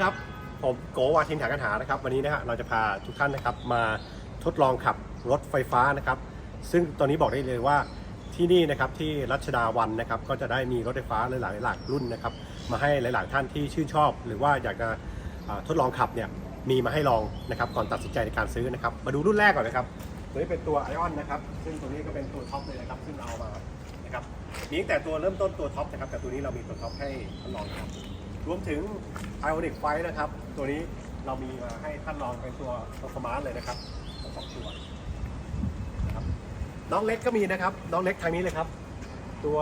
ครับ ผมโกวาทินถากันหานะครับ วันนี้นะฮะเราจะพาทุกท่านนะครับมาทดลองขับรถไฟฟ้านะครับ ซึ่งตอนนี้บอกได้เลยว่าที่นี่นะครับที่รัชดาวันนะครับก็จะได้มีรถไฟฟ้าหลายๆหลากรุ่นนะครับมาให้หลาย ๆ ท่านที่ชื่นชอบ หรือว่าอยากจะทดลองขับเนี่ยมีมาให้ลองนะครับก่อนตัดสินใจในการซื้อนะครับ มาดูรุ่นแรกก่อนนะครับตัวนี้เป็นตัวไอออนนะครับ ซึ่งตัวนี้ก็เป็นตัวท็อปเลยนะครับซึ่งเอามานะครับมีแต่ตัวเริ่มต้นตัวท็อปนะครับแต่ตัวนี้เรามีตัวท็อปให้ทดลองครับ รวมถึง Ionic ไฟนะครับ ตัวนี้เรามีมาให้ท่านลองเป็นตัว performance เลยนะครับสองตัวนะครับน้องเล็กก็มีนะครับ น้องเล็กทางนี้เลยครับ ตัว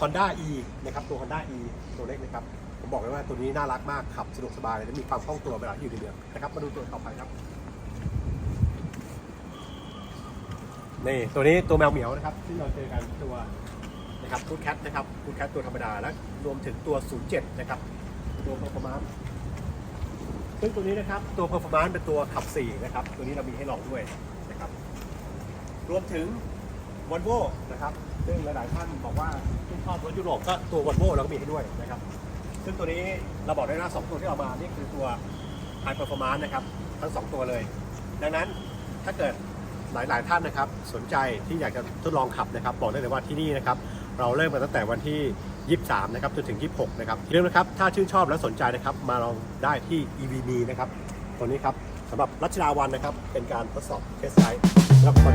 Honda E นะครับตัว Honda E ตัวเล็กนะครับ ผมบอกเลยว่าตัวนี้น่ารักมากขับสะดวกสบายและมีความคล่องตัวเวลาที่อยู่ในเมืองนะครับมาดูตัวต่อไปครับนี่ตัวนี้ตัวแมวเหมียวนะครับ ที่เราเจอกันตัว นะครับฟูดแคทนะครับฟูดแคทตัวธรรมดาและรวมถึงตัว 07 นะครับ ตัว performance ซึ่งตัวนี้นะครับ ตัว performance เป็นตัวขับ 4 นะครับ ตัวนี้เรามีให้ลองด้วยนะครับ รวมถึง Volvo นะครับซึ่งหลาย ๆ ท่านบอกว่าชื่ชอบรถยุโรปก็ตัว Volvo เราก็มีให้ด้วยนะครับ ซึ่งตัวนี้เราบอกได้ว่าสองตัวที่เรามา นี่คือตัว High Performance นะครับ ทั้ง 2 ตัวเลย ดังนั้นถ้าเกิดหลาย ๆ ท่านนะครับ สนใจที่อยากจะทดลองขับนะครับ บอกได้เลยว่าที่นี่นะครับ เราเริ่มกันตั้งแต่วันที่ 23 นะครับจนถึง 26 นะครับเรื่องนะครับ ถ้าชื่นชอบและสนใจนะครับ มาลองได้ที่ EVB นะครับ ตัวนี้ครับสำหรับรัชดาวันนะครับ เป็นการทดสอบเทสไซด์สำหรับคน